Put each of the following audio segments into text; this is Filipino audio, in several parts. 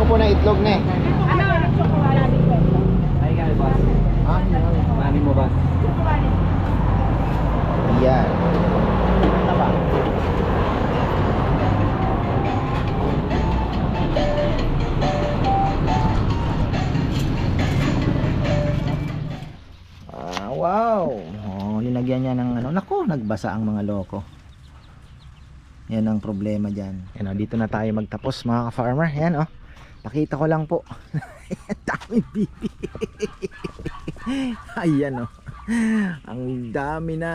ko po ng itlog na eh. Ano? Ay, kaya boss. Ah, Mani mo ba? Yan. Ah, wow. Oh, linagyan niya ng ano. Nako, nagbasa ang mga loko. Yan ang problema dyan. Yan o, dito na tayo magtapos mga ka-farmer. Yan o. Pakita ko lang po. Dami bibi. Ayan o. Ang dami na.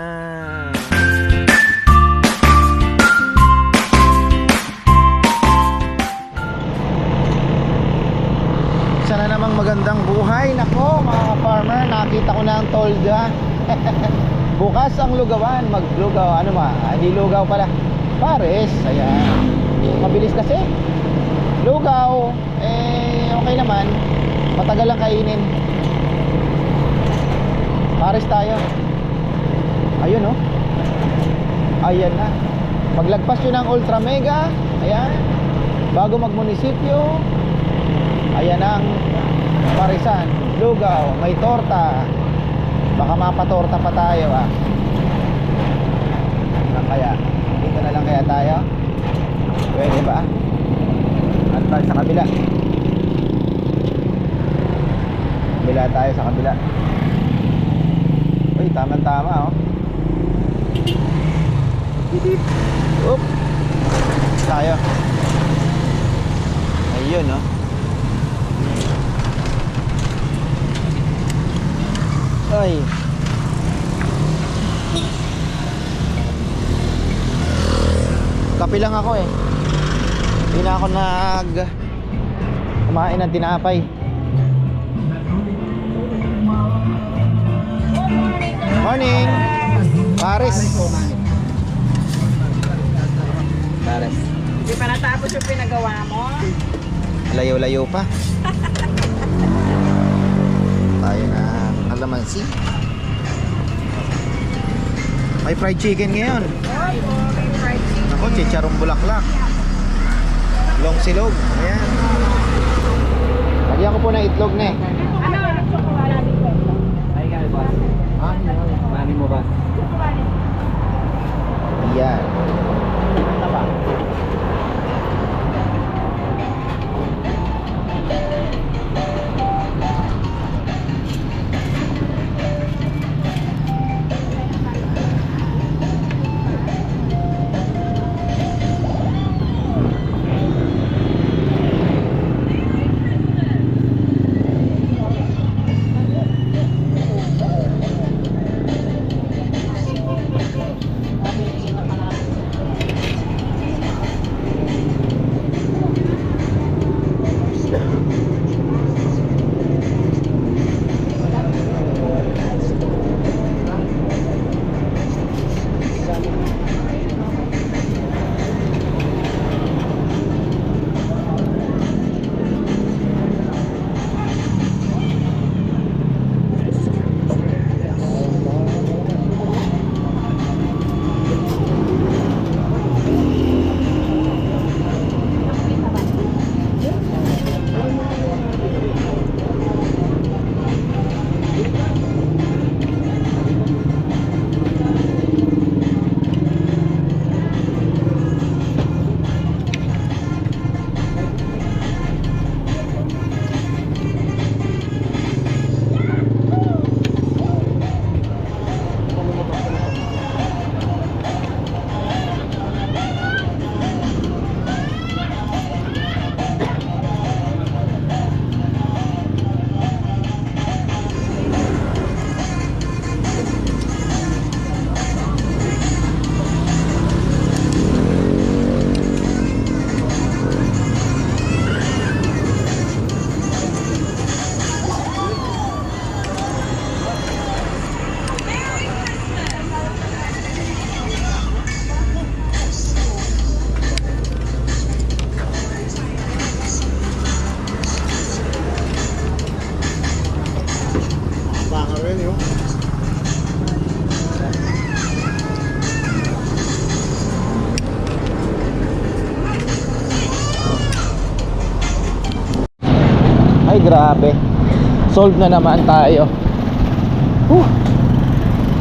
Sana namang magandang buhay. Nako mga farmer, nakita ko na ang tolda. Bukas ang lugawan, maglugaw. Ano ma? Ah, Hindi lugaw pala. Pares, ayan. Mabilis kasi. Lugaw, eh okay naman. Matagal lang kainin. Pares tayo. Ayun oh. Ayan na. Paglagpas yun ng Ultra Mega, ayan. Bago magmunisipyo, ayan ang parisan. Lugaw, may torta. Baka mapatorta pa tayo ah. Saan kaya? Dito na lang kaya tayo? Pwede ba? At tayo sa kabila. Kabila tayo sa kabila. Uy, tama-tama oh. Bip. Oop. Tayo. Ayun oh. Ay. Lang ako eh. Hindi na ako nag kumain ng tinapay. Morning. Paris. Paris. Hindi pa natapos yung pinagawa mo. Layo-layo pa. Tayo na kalamansi. May fried chicken ngayon. Ako, chicharong bulaklak. Long silog. Ayan. Lagyan ko po ng itlog na eh. Ano? Wala din kwento. Ay, kaya boss. Ah, Mani mo ba? Ayan. Solve na naman tayo. Whew.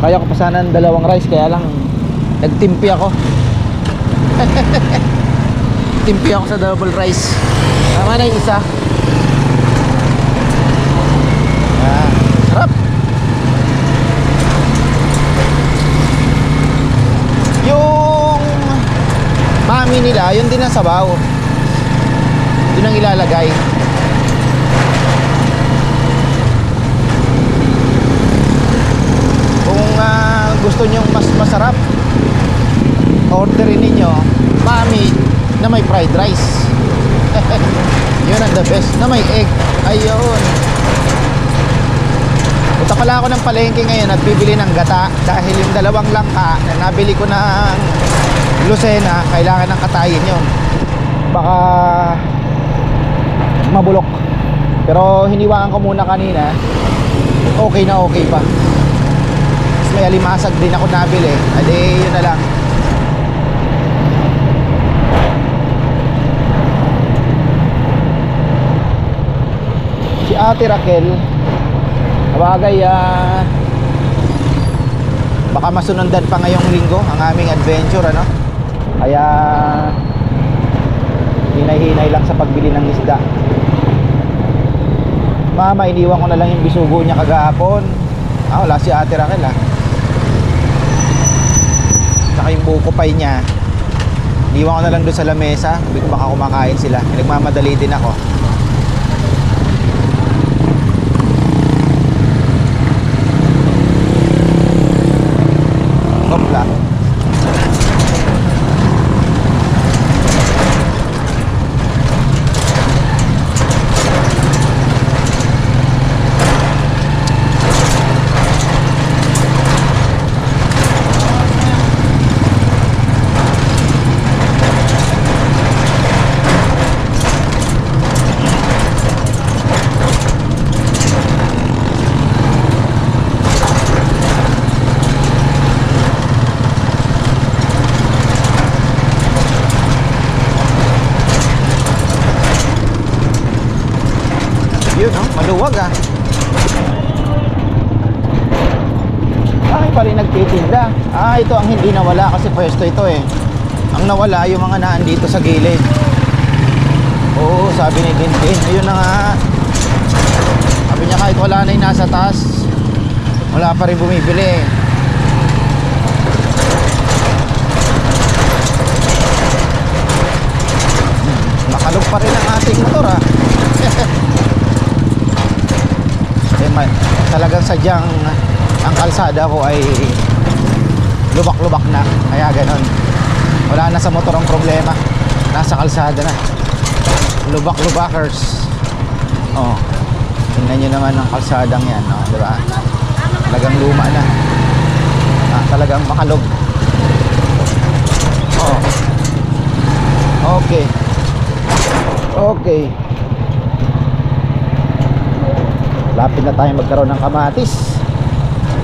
Kaya ko pa sana ng dalawang rice, kaya lang nagtimpi ako. Timpi ako sa double rice. Tama na yung isa. Ah, sarap. Yung mami nila, yun din ang sabaw. Yun ang ilalagay. Kung ah, gusto nyo mas masarap, orderin ninyo mami na may fried rice. yun ang the best. Na may egg. Ayun. Punta pala ako ng palengke ngayon at bibili ng gata dahil yung dalawang langka na nabili ko ng Lucena, kailangan ng katayin yun. Baka mabulok. Pero hiniwaan ko muna kanina. Okay na okay pa. May alimasag din ako nabili. Adi, yun na lang. Si Ate Raquel, Bagay, ah, baka masunundan pa ngayong linggo ang aming adventure, ano? Kaya, hinay-hinay lang sa pagbili ng isda. Mama, iniwan ko na lang yung bisugo niya kagahapon. Ah, wala si Ate Raquel, ah. Saka yung buko pie niya. Iniwan ko na lang doon sa lamesa. Baka kumakain sila. Nagmamadali din ako. Kopla. Yun, oh, maluwag ah. Ay, pa rin Ah, ito ang hindi nawala kasi pwesto ito eh. Ang nawala yung mga naan dito sa gilid. Oo, sabi ni Tintin. Ayun na nga. Sabi niya kahit wala na yung nasa taas, wala pa rin bumibili. Hmm, Makalog pa rin ang ating motor ah. eh, talagang sadyang ang kalsada ko ay lubak-lubak na. Kaya ganon. Wala na sa motor ang problema. Nasa kalsada na. Lubak-lubakers. Oh. Tingnan nyo naman ang kalsadang yan oh, di ba talagang luma na. Ah, talagang makalog. Oh. Okay. Okay. Lapit na tayo magkaroon ng kamatis.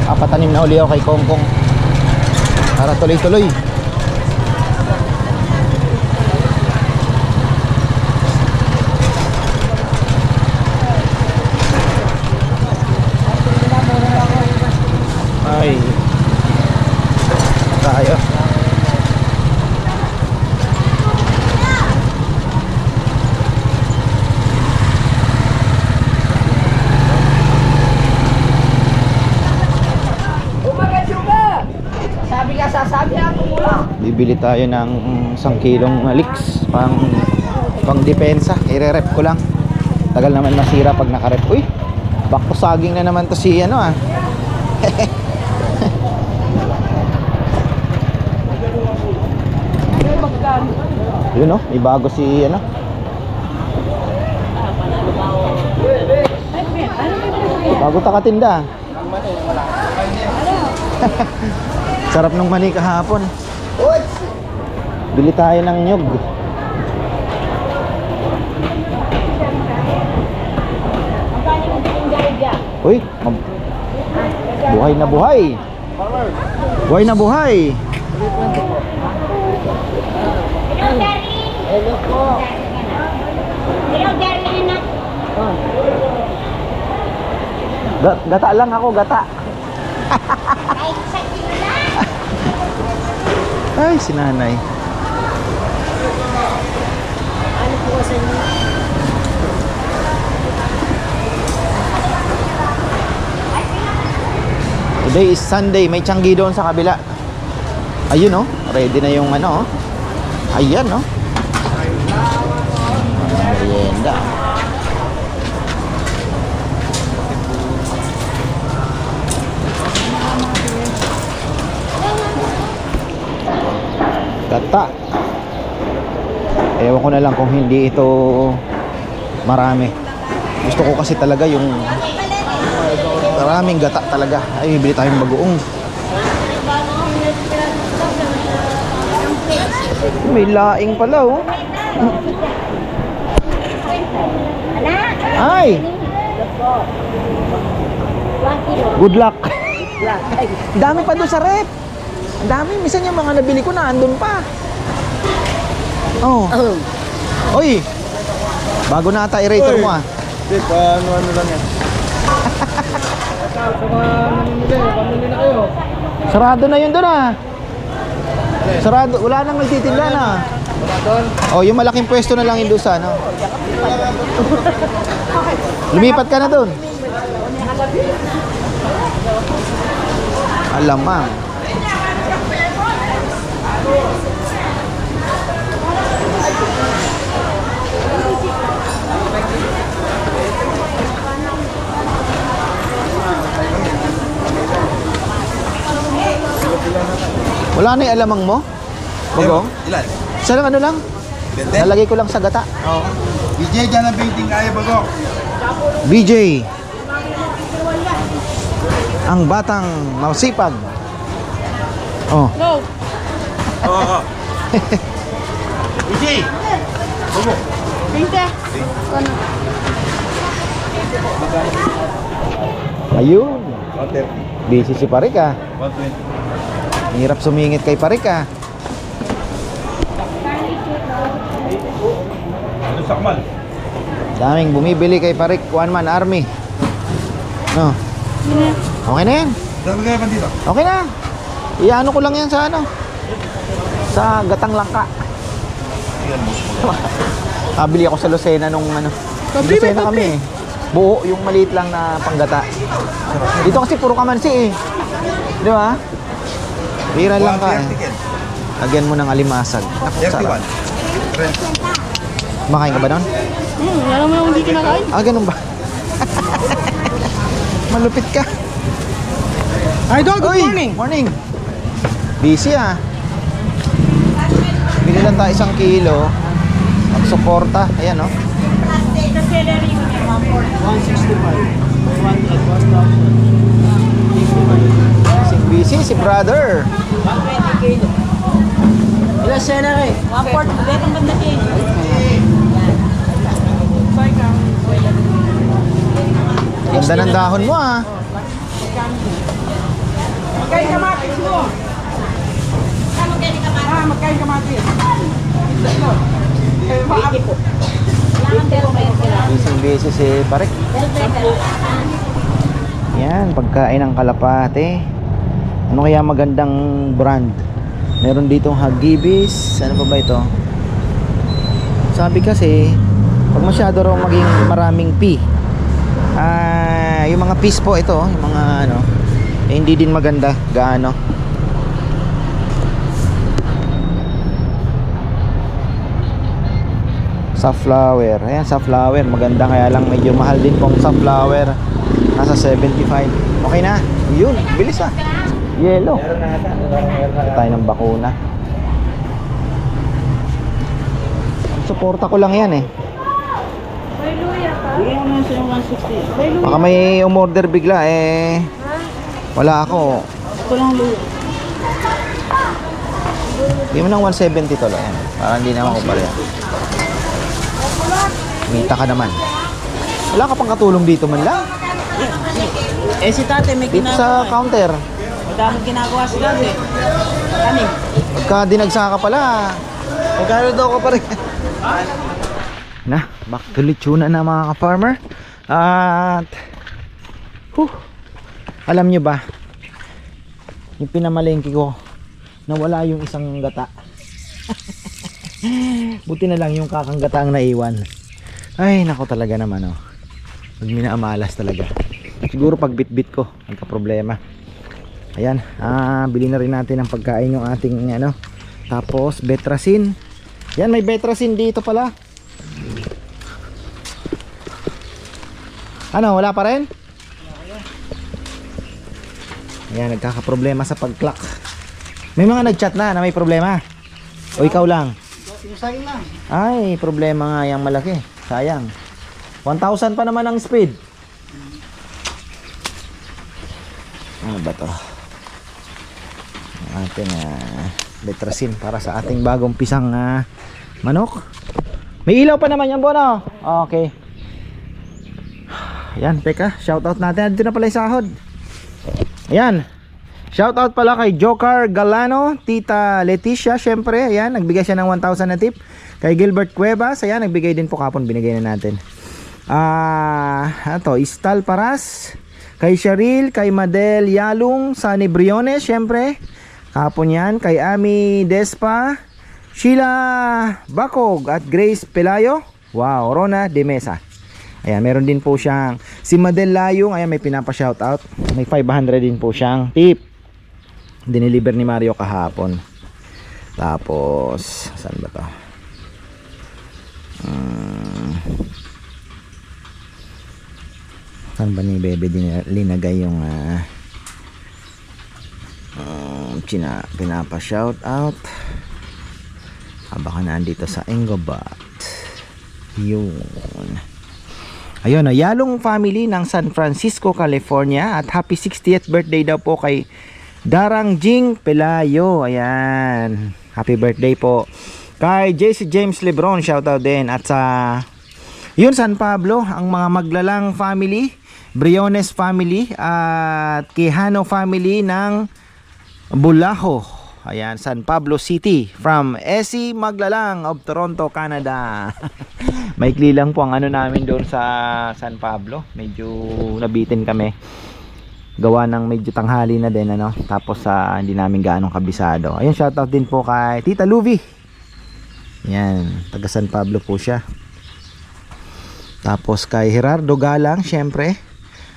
Papatanim na uli ako kay Kongkong. Para tuloy-tuloy. Ay. Tayo. Sabi ka, sasabi ako mula. Bibili tayo ng isang kilong leeks pang pang depensa. Ire-rep ko lang. Tagal naman masira pag nakarep. Uy, bakto saging na naman to si ano ah. Yun oh, may bago si ano. Bago takatinda. Sarap ng mani kahapon. Bili tayo ng nyug. Uy, buhay na buhay. Buhay na buhay. Hello, darling. Hello po. Gata lang ako, gata. Ay, si nanay. Today is Sunday, may tiyanggi doon sa kabila. Ayun oh, ready na yung ano oh. Ayan oh. Ko na lang kung hindi ito marami. Gusto ko kasi talaga yung maraming gata talaga. Ay, bili tayong bagoong. May laing pala oh. Ay! Good luck. Dami pa doon sa rep. Dami. Minsan yung mga nabili ko na andun pa. Oh. Oy! Bago na ata i-rater mo ah. Hindi, paano ano lang yan. Sa mga pamili na kayo. Sarado na yun doon ah. Sarado. Wala nang nagtitinda na. Wala doon. Oh, yung malaking pwesto na lang yung doon sa ano. Lumipat ka na doon. Alamang. Wala na yung alamang mo? Bagong? Ilan? Isa lang ano lang? Bente? Nalagay ko lang sa gata. Oo. DJ dyan ang painting kaya bago. BJ. Ang batang masipag. Oh. Oo. oo. DJ! Bago. Ayun. 130. Busy si Parik ah. 120. Hirap sumingit kay Parik ah. Ano? Daming bumibili kay Parik. One man army. No. Okay na yan. Okay na. Iano ko lang yan sa ano. Sa gatang langka. Kabili ako sa Lucena nung ano. Lucena kami eh. Buo, yung maliit lang na panggata. Dito kasi puro kamansi eh. Di ba? Bira lang ka eh. 130 ken. Lagyan mo ng alimasag. Naku, sarap. 31. Makain ka ba nun? Hmm, alam mo yung hindi kinakain. Ah, ganun ba? Malupit ka. Idol, good Uy, morning. Morning. Busy ah. Bili lang tayo isang kilo. Magsuporta. Ayan oh. 165. Busy si brother. Ilang sena rin? One port, betong ganda kayo. Ganda ng dahon mo ah. Magkain kamatis mo. Ah, magkain kamatis. Eh, maab- Busy busy si Parek. Yan, pagkain ng kalapate. Ano kaya magandang brand? Meron ditong Hagibis. Ano pa ba ito? Sabi kasi, pag masyado raw maging maraming P, ah, yung mga peas po ito, yung mga ano, eh, hindi din maganda gaano. Safflower. Ayan, safflower. Maganda kaya lang medyo mahal din pong safflower. Nasa 75. Okay na. Yun, bilis ah. Yellow. Ito tayo ng bakuna. Suporta ko lang yan eh. Bigyan mo na siya yung 160. Baka may umorder bigla eh. Wala ako. Ito lang luya. Bigyan mo ng 170 tol. Ayan. Para hindi naman ko pala. Mita ka naman. Wala ka pang katulong dito man lang. Eh si tate may Dito sa ginagawa. counter. Madami ginagawa si tate. Kani? Pagka dinagsa ka pala. Magkano daw ka pa rin? na, back to lechona na mga ka-farmer. At, Huh. Alam nyo ba, yung pinamalengke ko, nawala yung isang gata. Buti na lang yung kakang gata ang naiwan. Ay, nako talaga naman oh. Pag minaamalas talaga. Siguro pag bit-bit ko, nagka problema. Ayan, ah, bili na rin natin ang pagkain yung ating ano. Tapos betrasin. Yan, may betrasin dito pala. Ano, wala pa rin? Ayan, nagkakaproblema sa pag-clock. May mga nag-chat na na may problema. O ikaw lang? Ay, problema nga yung malaki. Sayang. 1,000 pa naman ang speed. Ano ba to? Ang ating uh, betrasin para sa ating bagong pisang ah, manok. May ilaw pa naman yan, Bono. Okay. Ayan, teka. Shoutout natin. Dito na pala yung sahod. Ayan. Shoutout pala kay Joker Galano, Tita Leticia, syempre. Ayan, nagbigay siya ng 1,000 na tip. Kay Gilbert Cuevas, ayan, nagbigay din po kapon. Binigay na natin. Ah, ato, Istal Paras. Kay Cheryl, kay Madel Yalung, Sunny Briones, syempre. Kapon yan. Kay Ami Despa, Sheila Bakog at Grace Pelayo. Wow, Rona de Mesa. Ayan, meron din po siyang si Madel Layong, ayan may pinapa-shoutout. May 500 din po siyang tip. Dineliver ni Mario kahapon. Tapos, saan ba to? Hmm. saan ba ni Bebe din linagay yung ah um, china, pinapa-shoutout. Ah, baka nandito sa Engobat. Yun. Ayun, no, Yalong family ng San Francisco, California at happy 60th birthday daw po kay Darang Jing Pelayo. Ayan. Happy birthday po. Kay JC James Lebron, shoutout din. At sa yun San Pablo, ang mga maglalang family, Briones family at Quijano family ng Bulaho. Ayan, San Pablo City from Esi Maglalang of Toronto, Canada. Maikli lang po ang ano namin doon sa San Pablo. Medyo nabitin kami. Gawa ng medyo tanghali na din ano. Tapos sa hindi namin gaanong kabisado. Ayun, shoutout din po kay Tita Luvi. Yan, taga San Pablo po siya. Tapos kay Gerardo Galang, syempre.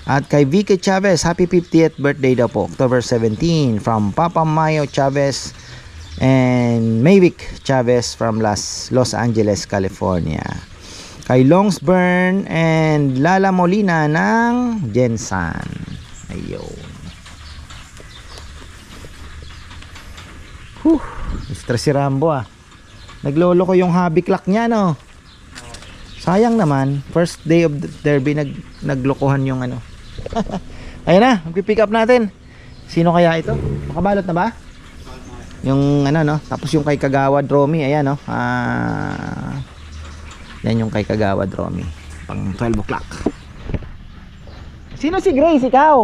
At kay Vicky Chavez, happy 50th birthday daw po, October 17 from Papa Mayo Chavez and Mavic Chavez from Las Los Angeles, California. Kay Longsburn and Lala Molina ng Jensan. Ayun. Whew, stress si Rambo ah. Naglolo ko yung hobby clock niya no. Sayang naman, first day of the derby nag naglokohan yung ano. Ayun na, magpi-pick up natin. Sino kaya ito? Makabalot na ba? Yung ano no, tapos yung kay Kagawad Romy, ayan no. Ah Yan yung kay Kagawad Romy. Pang 12 o'clock. Sino si Grace? Ikaw?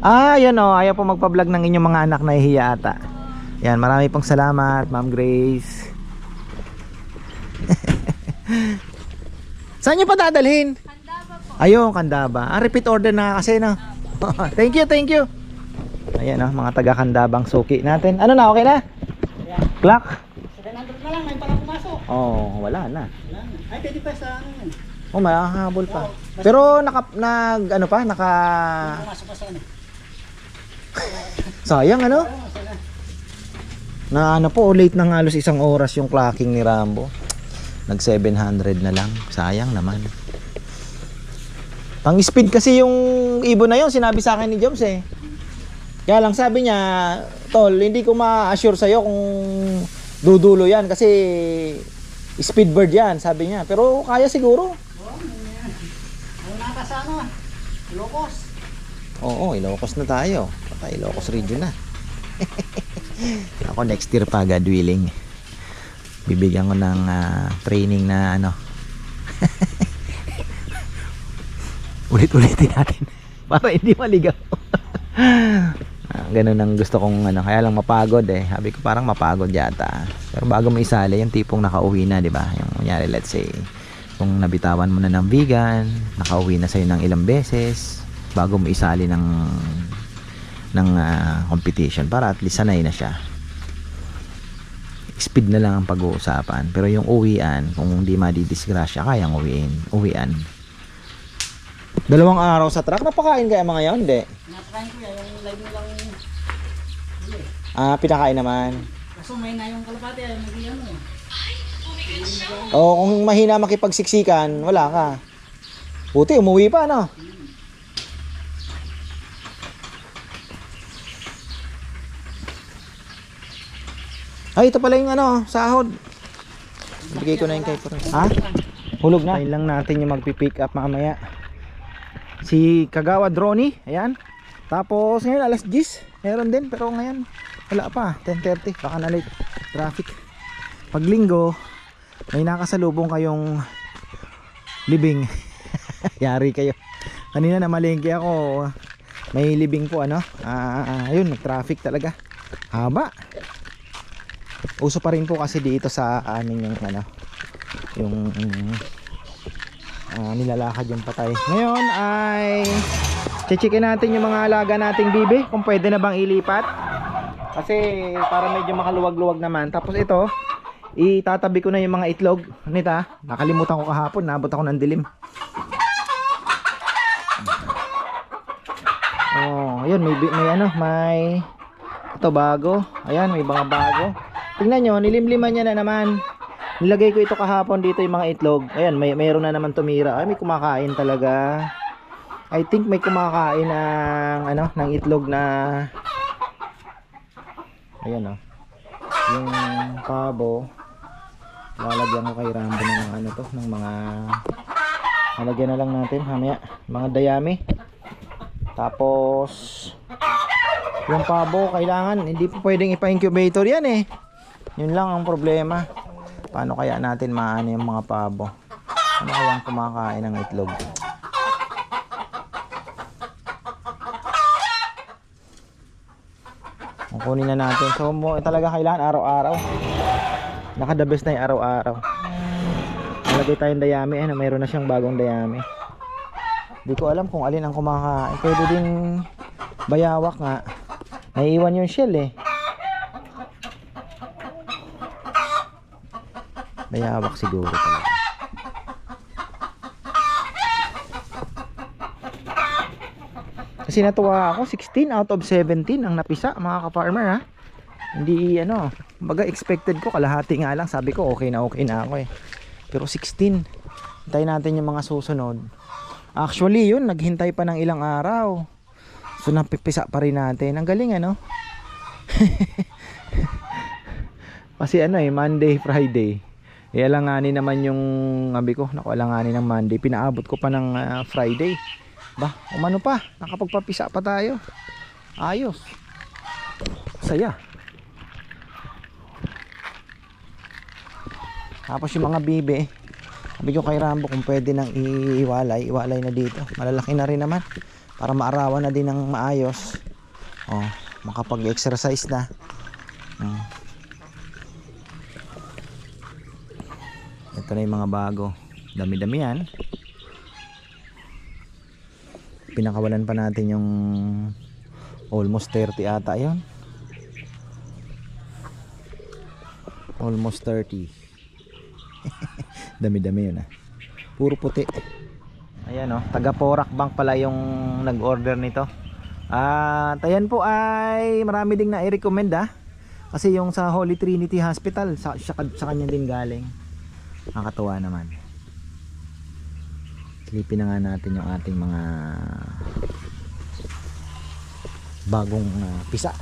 Ah, yan o. Ayaw po magpa-vlog ng inyong mga anak na hihiya ata. Yan, marami pong salamat, Ma'am Grace. Saan nyo pa dadalhin? Ayun, Kandaba. Ah, repeat order na kasi, no? thank you, thank you. Ayan, no, mga taga Kandabang suki natin. Ano na, okay na? Clock? 700 na lang, may parang pumasok. Oh, wala na. Wala na. Ay, pwede pa sa ano yun. Oh, makahabol pa. Pero naka nag ano pa, naka Pumasok pa sa ano. sayang ano? Na ano po, late na nga halos isang oras yung clocking ni Rambo. Nag 700 na lang. Sayang naman. Pang speed kasi yung ibon na yon sinabi sa akin ni Joms eh. Kaya lang sabi niya, Tol, hindi ko ma-assure sa'yo kung dudulo yan kasi speed bird yan, sabi niya. Pero kaya siguro. Oo, may yan. Ang nakasama, Locos. Oo, Ilocos na tayo. Patay, Ilocos region na. Ako next year pa God willing. Bibigyan ko ng ah, training na ano. Ulit-ulitin natin para hindi maligaw. Ah, ganun ang gusto kong ano, kaya lang mapagod eh. Sabi ko parang mapagod yata. Pero bago mo isali, yung tipong nakauwi na, di ba? Yung kunyari, let's say, kung nabitawan mo na ng vegan, nakauwi na sa'yo ng ilang beses, bago mo isali ng ng ah, competition para at least sanay na siya speed na lang ang pag-uusapan pero yung uwian kung hindi madidisgrasya kayang uwiin uwian dalawang araw sa truck. Napakain kaya mga yon hindi Natry ko yan, yung live mo lang. ah pinakain naman. Kaso may na yung kalapati, ay naging ano? Eh. o kung mahina makipagsiksikan wala ka. Puti umuwi pa no ay ito pala yung ano sahod. Bigay ko na yung kay ha? Hulog na. Tayo lang natin yung magpi-pick up mamaya si Kagawa Droni ayan. Tapos ngayon alas 10 meron din pero ngayon wala pa. 10.30 baka na late. Traffic. Pag linggo may nakasalubong kayong libing. Yari kayo. Kanina na malengke ako. May libing po ano? Ah ayun nag traffic talaga. Haba. Uso pa rin po kasi dito sa amin yung ano yung ah, nilalakad yung patay. Ngayon ay checkin natin yung mga alaga nating bibi kung pwede na bang ilipat. Kasi para medyo makaluwag-luwag naman. Tapos ito itatabi ko na yung mga itlog. Nita nakalimutan ko kahapon nabot ako ng dilim. Oh ayun may, may ano may ito bago. Ayan may mga bago. Tingnan nyo nilimliman niya na naman nilagay ko ito kahapon dito yung mga itlog. Ayan may mayroon na naman tumira. Ay may kumakain talaga. I think may kumakain ng ano ng itlog na ayan oh. Yung pabo. Lalagyan ko kay Rambo ng ano to ng mga lalagyan na lang natin mamaya. Mga dayami. Tapos yung pabo kailangan hindi po pwedeng ipa-incubator yan eh. Yun lang ang problema paano kaya natin maano yung mga pabo? Ano kumakain ng itlog? Kukunin na natin. So mo talaga kailangan araw-araw. Naka the best na yung araw-araw. Nalagay tayong dayami. Ano mayroon na siyang bagong dayami. Hindi ko alam kung alin ang kumakain. Pwede din bayawak nga. Naiiwan yung shell eh bayawak siguro talaga. Kasi natuwa ako 16 out of 17 ang napisa mga ka-farmer ha? Hindi ano baga expected ko kalahati nga lang sabi ko okay na okay na ako eh. Pero 16 hintayin natin yung mga susunod. Actually yun naghintay pa ng ilang araw. So napipisa pa rin natin. Ang galing ano? Kasi ano eh Monday Friday eh alanganin naman yung sabi ko. Naku alanganin ng Monday. Pinaabot ko pa ng ah, Friday. Ba umano pa? Nakapagpapisa pa tayo. Ayos. Saya. Tapos yung mga bibe sabi ko kay Rambo kung pwede nang iiwalay iwalay na dito. Malalaki na rin naman. Para maarawan na din ng maayos. Oh makapag exercise na. Hmm. Ito na yung mga bago. Dami dami yan. Pinakawalan pa natin yung almost 30 ata yon almost 30 dami dami yun ah. Puro puti. Ayan oh. Taga Porac Bank pala yung nag order nito. At ayan po ay marami ding na-recommend ah. Kasi yung sa Holy Trinity Hospital sa, sa, sa kanya din galing nakakatuwa naman Silipin na nga natin yung ating mga bagong ah, pisa.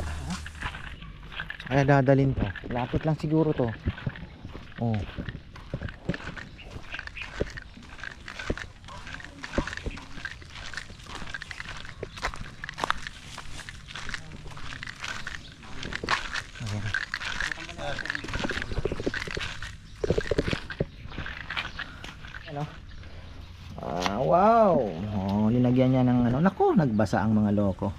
Kaya dadalin to. Lapit lang siguro to. Oh. Ayan. Ano? Ah, wow. Oh, linagyan niya ng ano. Nagbasa ang mga loko.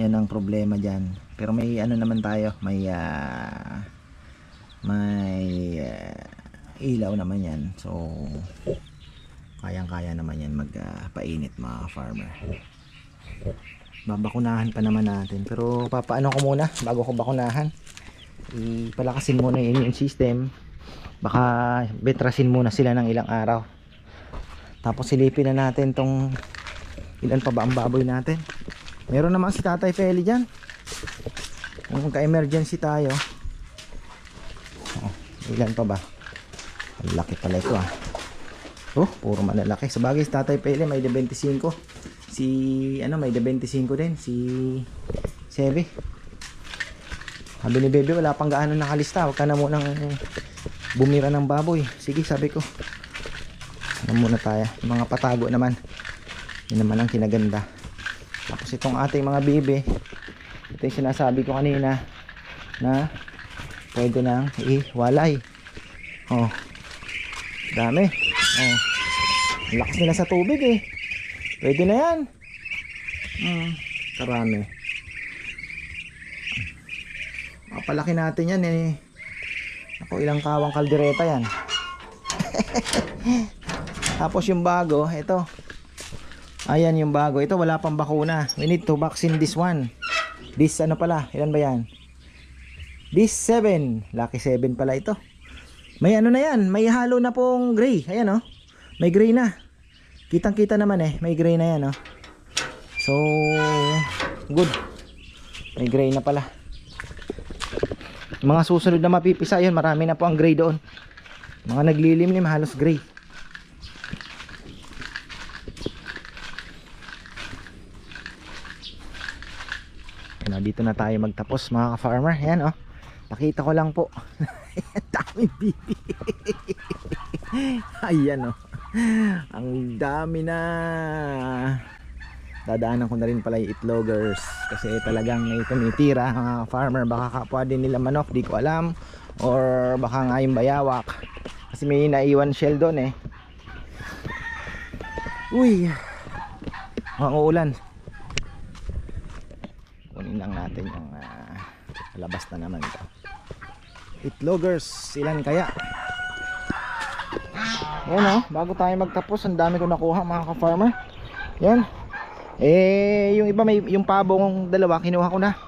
Yan ang problema diyan. Pero may ano naman tayo, may ah, may ah, ilaw naman yan. So kayang-kaya naman yan magpainit mga farmer babakunahan pa naman natin pero papaano ko muna bago ko bakunahan ipalakasin muna yung immune system baka betrasin muna sila ng ilang araw tapos silipin na natin tong ilan pa ba ang baboy natin? Meron naman si tatay Feli dyan. Kung ka-emergency tayo. Oh, ilan pa ba? Ang laki pala ito ah. Oh puro malalaki. Sa bagay si tatay Feli may de 25 si ano may de 25 din. Si Sebe sabi ni Bebe wala pang gaano nakalista. Huwag ka na munang bumira ng baboy. Sige sabi ko. Ano muna tayo? Mga patago naman yun naman ang kinaganda tapos itong ating mga bibe ito yung sinasabi ko kanina na pwede nang iwalay oh dami oh lakas nila sa tubig eh pwede na yan hmm, karami Mapalaki natin yan eh. Ako ilang kawang kaldereta yan. Tapos yung bago, ito. Ayan yung bago. Ito wala pang bakuna. We need to vaccine this one. This ano pala? Ilan ba yan? This 7. Lucky 7 pala ito. May ano na yan. May halo na pong gray. Ayan oh. May gray na. Kitang kita naman eh. May gray na yan oh. So, good. May gray na pala mga susunod na mapipisa yun marami na po ang gray doon mga naglilimlim halos gray dito na tayo magtapos mga ka-farmer. Yan oh. Pakita ko lang po. Daming bibi. Ayan oh. Ang dami na. Dadaanan ko na rin pala yung itlogers kasi talagang may tumitira mga farmer baka kapwa din nila manok di ko alam. Or baka nga yung bayawak. Kasi may naiwan shell doon eh. Uy. Mga ulan kunin lang natin yung uh, labas na naman ito itlogers ilan kaya yan oh bago tayo magtapos ang dami ko nakuha mga ka-farmer yan eh, yung iba may yung pabo kong dalawa kinuha ko na.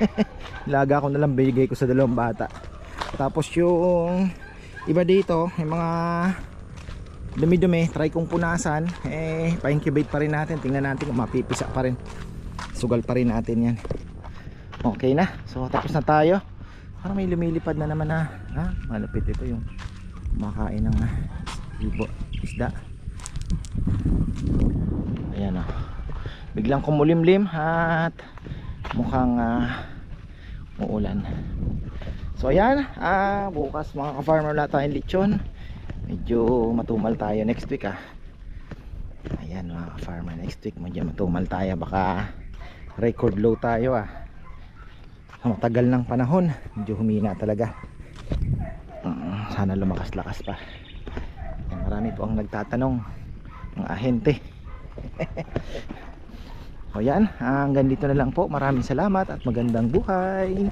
Laga ko na lang bigay ko sa dalawang bata. Tapos yung iba dito, yung mga dumi-dumi, try kong punasan. Eh, pa-incubate pa rin natin. Tingnan natin kung mapipisa pa rin. Sugal pa rin natin yan. Okay na. So, tapos na tayo. Parang may lumilipad na naman na. Ha? Malapit ito yung kumakain ng ibo, isda ayan o biglang kumulimlim at mukhang uh, uulan so ayan ah, bukas mga ka-farmer wala tayong lechon medyo matumal tayo next week ah ayan mga ka-farmer next week medyo matumal tayo baka record low tayo ah. Sa matagal ng panahon. Medyo humina talaga. Mm, sana lumakas-lakas pa. Ayan, marami po ang nagtatanong mga ahente. O yan hanggang dito na lang po. Maraming salamat at magandang buhay